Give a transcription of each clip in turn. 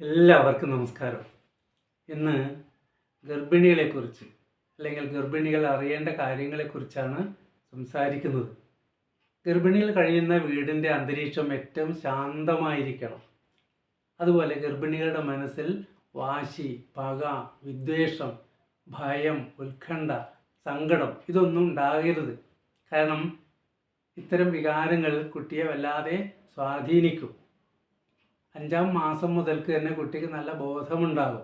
എല്ലാവർക്കും നമസ്കാരം. ഇന്ന് ഗർഭിണികളെക്കുറിച്ച് അല്ലെങ്കിൽ ഗർഭിണികൾ അറിയേണ്ട കാര്യങ്ങളെക്കുറിച്ചാണ് സംസാരിക്കുന്നത്. ഗർഭിണികൾ കഴിയുന്ന വീടിന്റെ അന്തരീക്ഷം ഏറ്റവും ശാന്തമായിരിക്കണം. അതുപോലെ ഗർഭിണികളുടെ മനസ്സിൽ വാശി പക വിദ്വേഷം ഭയം ഉത്കണ്ഠ സങ്കടം ഇതൊന്നും ഉണ്ടാകരുത്. കാരണം ഇത്തരം വികാരങ്ങൾ കുട്ടിയെ വല്ലാതെ സ്വാധീനിക്കും. അഞ്ചാം മാസം മുതൽക്ക് തന്നെ കുട്ടിക്ക് നല്ല ബോധമുണ്ടാകും.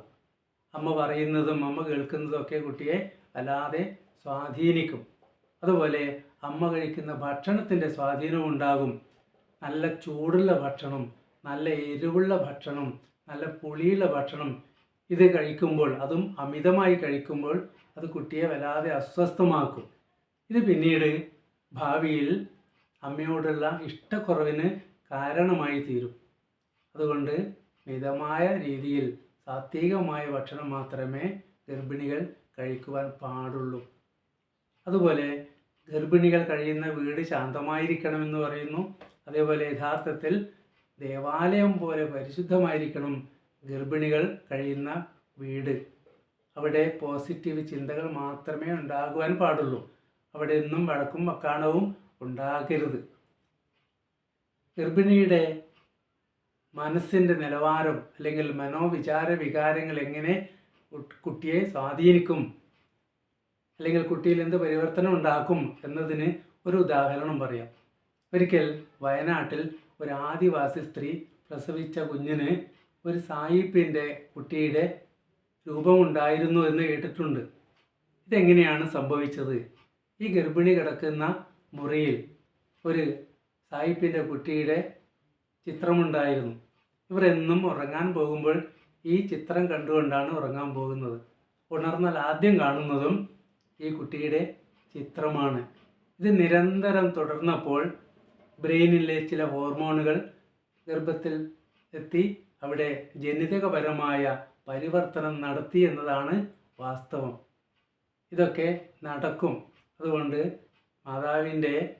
അമ്മ പറയുന്നതും അമ്മ കേൾക്കുന്നതും ഒക്കെ കുട്ടിയെ വല്ലാതെ സ്വാധീനിക്കും. അതുപോലെ അമ്മ കഴിക്കുന്ന ഭക്ഷണത്തിന്റെ സ്വാധീനവും ഉണ്ടാകും. നല്ല ചൂടുള്ള ഭക്ഷണം നല്ല എരിവുള്ള ഭക്ഷണം നല്ല പുളിയുള്ള ഭക്ഷണം ഇത് കഴിക്കുമ്പോൾ അതും അമിതമായി കഴിക്കുമ്പോൾ അത് കുട്ടിയെ വല്ലാതെ അസ്വസ്ഥമാക്കും. ഇത് പിന്നീട് ഭാവിയിൽ അമ്മയോടുള്ള ഇഷ്ടക്കുറവിന് കാരണമായി തീരും. അതുകൊണ്ട് മിതമായ രീതിയിൽ സാത്വികമായ ഭക്ഷണം മാത്രമേ ഗർഭിണികൾ കഴിക്കുവാൻ പാടുള്ളൂ. അതുപോലെ ഗർഭിണികൾ കഴിയുന്ന വീട് ശാന്തമായിരിക്കണമെന്ന് പറയുന്നു. അതേപോലെ യഥാർത്ഥത്തിൽ ദേവാലയം പോലെ പരിശുദ്ധമായിരിക്കണം ഗർഭിണികൾ കഴിയുന്ന വീട്. അവിടെ പോസിറ്റീവ് ചിന്തകൾ മാത്രമേ ഉണ്ടാകുവാൻ പാടുള്ളൂ. അവിടെ എന്നും വഴക്കും വക്കാണവും ഉണ്ടാകരുത്. ഗർഭിണിയുടെ മനസ്സിന്റെ നിലവാരം അല്ലെങ്കിൽ മനോവിചാര വികാരങ്ങൾ എങ്ങനെ കുട്ടിയെ സ്വാധീനിക്കും? അല്ലെങ്കിൽ കുട്ടിയിൽ എന്ത് പരിവർത്തനം ഉണ്ടാക്കും എന്നതിന് ഒരു ഉദാഹരണം പറയാം. ഒരിക്കൽ വയനാട്ടിൽ ഒരു ആദിവാസി സ്ത്രീ പ്രസവിച്ച കുഞ്ഞിന് ഒരു സായിപ്പിന്റെ കുട്ടിയുടെ രൂപമുണ്ടായിരുന്നു എന്ന് കേട്ടിട്ടുണ്ട്. ഇതെങ്ങനെയാണ് സംഭവിച്ചത്? ഈ ഗർഭിണി കിടക്കുന്ന മുറിയിൽ ഒരു സായിപ്പിന്റെ കുട്ടിയുടെ ചിത്രമുണ്ടായിരുന്നു. ഇവർ എന്നും ഉറങ്ങാൻ പോകുമ്പോൾ ഈ ചിത്രം കണ്ടുകൊണ്ടാണ് ഉറങ്ങാൻ പോകുന്നത്. ഉണർന്നാൽ ആദ്യം കാണുന്നതും ഈ കുട്ടിയുടെ ചിത്രമാണ്. ഇത് നിരന്തരം തുടർന്നപ്പോൾ ബ്രെയിനിലെ ചില ഹോർമോണുകൾ ഗർഭത്തിൽ എത്തി അവിടെ ജനിതകപരമായ പരിവർത്തനം നടത്തി എന്നതാണ് വാസ്തവം. ഇതൊക്കെ നടക്കും. അതുകൊണ്ട് മാതാവിന്റെ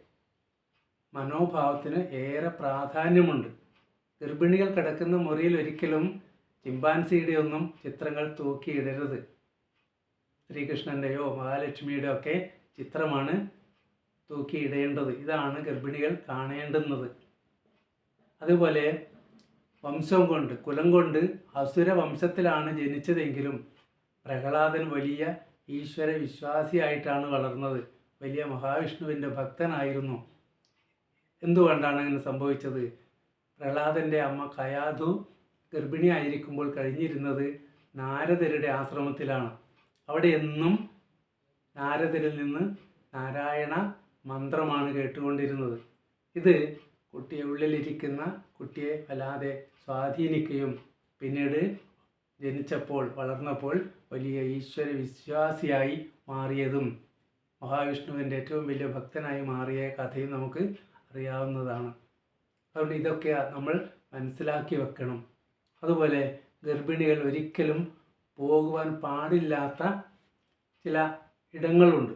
മനോഭാവത്തിന് ഏറെ പ്രാധാന്യമുണ്ട്. ഗർഭിണികൾ കിടക്കുന്ന മുറിയിൽ ഒരിക്കലും ചിമ്പാൻസിയുടെ ഒന്നും ചിത്രങ്ങൾ തൂക്കിയിടരുത്. ശ്രീകൃഷ്ണന്റെയോ മഹാലക്ഷ്മിയുടെയോ ഒക്കെ ചിത്രമാണ് തൂക്കിയിടേണ്ടത്. ഇതാണ് ഗർഭിണികൾ കാണേണ്ടുന്നത്. അതുപോലെ വംശം കൊണ്ട് കുലം കൊണ്ട് അസുര വംശത്തിലാണ് ജനിച്ചതെങ്കിലും പ്രഹ്ലാദൻ വലിയ ഈശ്വര വിശ്വാസിയായിട്ടാണ് വളർന്നത്. വലിയ മഹാവിഷ്ണുവിന്റെ ഭക്തനായിരുന്നു. എന്തുകൊണ്ടാണ് അങ്ങനെ സംഭവിച്ചത്? പ്രഹ്ലാദന്റെ അമ്മ കയാധു ഗർഭിണിയായിരിക്കുമ്പോൾ കഴിഞ്ഞിരുന്നത് നാരദരുടെ ആശ്രമത്തിലാണ്. അവിടെ എന്നും നാരദരിൽ നിന്ന് നാരായണ മന്ത്രമാണ് കേട്ടുകൊണ്ടിരുന്നത്. ഇത് കുട്ടിയെ ഉള്ളിലിരിക്കുന്ന കുട്ടിയെ വല്ലാതെ സ്വാധീനിക്കുകയും പിന്നീട് ജനിച്ചപ്പോൾ വളർന്നപ്പോൾ വലിയ ഈശ്വര വിശ്വാസിയായി മാറിയതും മഹാവിഷ്ണുവിന്റെ ഏറ്റവും വലിയ ഭക്തനായി മാറിയ കഥയും നമുക്ക് അറിയാവുന്നതാണ്. അതുകൊണ്ട് ഇതൊക്കെ നമ്മൾ മനസ്സിലാക്കി വെക്കണം. അതുപോലെ ഗർഭിണികൾ ഒരിക്കലും പോകുവാൻ പാടില്ലാത്ത ചില ഇടങ്ങളുണ്ട്.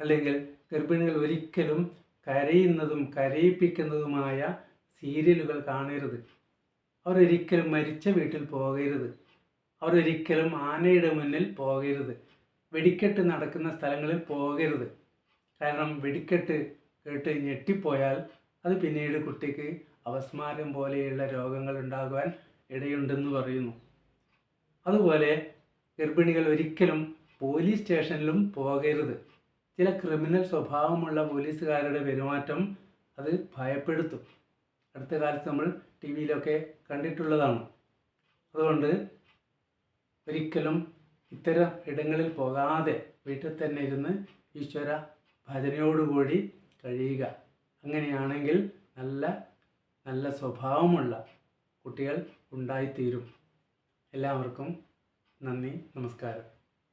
അല്ലെങ്കിൽ ഗർഭിണികൾ ഒരിക്കലും കരയുന്നതും കരയിപ്പിക്കുന്നതുമായ സീരിയലുകൾ കാണരുത്. അവരൊരിക്കലും മരിച്ച വീട്ടിൽ പോകരുത്. അവരൊരിക്കലും ആനയുടെ മുന്നിൽ പോകരുത്. വെടിക്കെട്ട് നടക്കുന്ന സ്ഥലങ്ങളിൽ പോകരുത്. കാരണം വെടിക്കെട്ട് കേട്ട് ഞെട്ടിപ്പോയാൽ അത് പിന്നീട് കുട്ടിക്ക് അവസ്മാരം പോലെയുള്ള രോഗങ്ങൾ ഉണ്ടാകുവാൻ ഇടയുണ്ടെന്ന് പറയുന്നു. അതുപോലെ ഗർഭിണികൾ ഒരിക്കലും പോലീസ് സ്റ്റേഷനിലും പോകരുത്. ചില ക്രിമിനൽ സ്വഭാവമുള്ള പോലീസുകാരുടെ പെരുമാറ്റം അത് ഭയപ്പെടുത്തും. അടുത്ത കാലത്ത് നമ്മൾ ടി വിയിലൊക്കെ കണ്ടിട്ടുള്ളതാണ്. അതുകൊണ്ട് ഒരിക്കലും ഇത്തരം ഇടങ്ങളിൽ പോകാതെ വീട്ടിൽ തന്നെ ഇരുന്ന് ഈശ്വര ഭജനയോടുകൂടി കഴിയുക. അങ്ങനെയാണെങ്കിൽ നല്ല നല്ല സ്വഭാവമുള്ള കുട്ടികൾ ഉണ്ടായിത്തീരും. എല്ലാവർക്കും നന്ദി നമസ്കാരം.